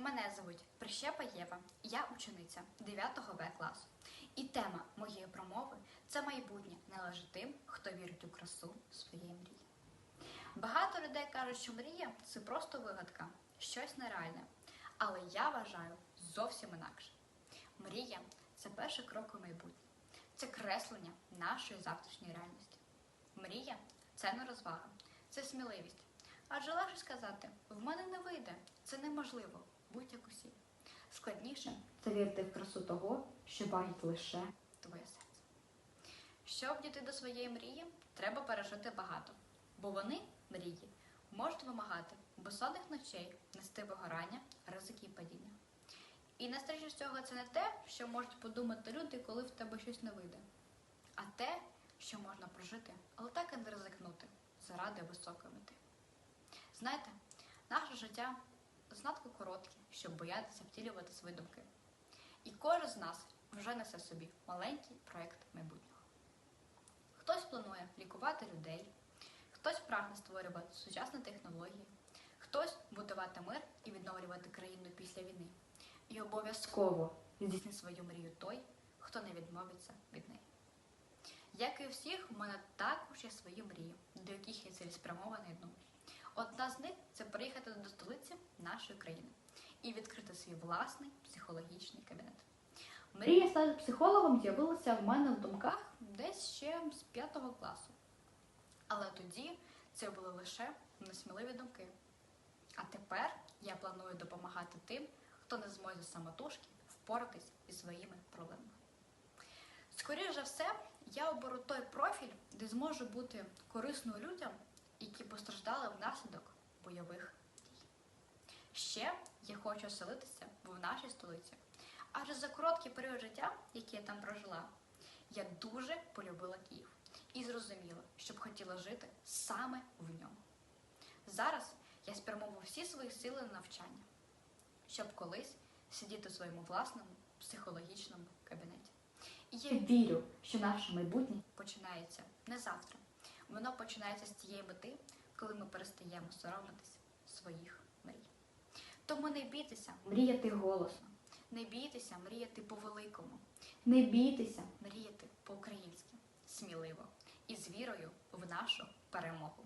Мене звуть Прищепа Єва, я учениця 9 В класу. І тема моєї промови це майбутнє належить тим, хто вірить у красу своєї мрії. Багато людей кажуть, що мрія це просто вигадка, щось нереальне. Але я вважаю зовсім інакше. Мрія це перший крок у майбутнє, це креслення нашої завтрашньої реальності. Мрія це не розвага, це сміливість. Адже легше сказати, в мене не вийде, це неможливо, будь як усі. Складніше це вірити в красу того, що бачить лише твоє серце. Щоб дійти до своєї мрії, треба пережити багато, бо вони, мрії, можуть вимагати безсонних ночей, нести вигорання, ризики і падіння. І найстрашніше цього це не те, що можуть подумати люди, коли в тебе щось не вийде, а те, що можна прожити, але так і не ризикнути заради високої мети. Знаєте, наше життя знатко коротке, щоб боятися втілювати свої думки. І кожен з нас вже несе собі маленький проєкт майбутнього. Хтось планує лікувати людей, хтось прагне створювати сучасні технології, хтось будувати мир і відновлювати країну після війни. І обов'язково здійснить свою мрію той, хто не відмовиться від неї. Як і у всіх, у мене також є свої мрії, до яких я цілеспрямована йду. Одна з них це приїхати до столиці нашої країни і відкрити свій власний психологічний кабінет. Мрія стати психологом з'явилася в мене в думках десь ще з п'ятого класу. Але тоді це були лише несміливі думки. А тепер я планую допомагати тим, хто не зможе самотужки впоратись із своїми проблемами. Скоріше за все, я оберу той профіль, де зможу бути корисною людям, які постраждали внаслідок бойових дій. Ще я хочу оселитися в нашій столиці, адже за короткий період життя, який я там прожила, я дуже полюбила Київ і зрозуміла, що б хотіла жити саме в ньому. Зараз я спрямовую всі свої сили на навчання, щоб колись сидіти у своєму власному психологічному кабінеті. І я вірю, що наше майбутнє починається не завтра. Воно починається з тієї мети, коли ми перестаємо соромитись своїх мрій. Тому не бійтеся мріяти голосно, не бійтеся мріяти по-великому, не бійтеся. Мріяти по-українськи, сміливо. І з вірою в нашу перемогу.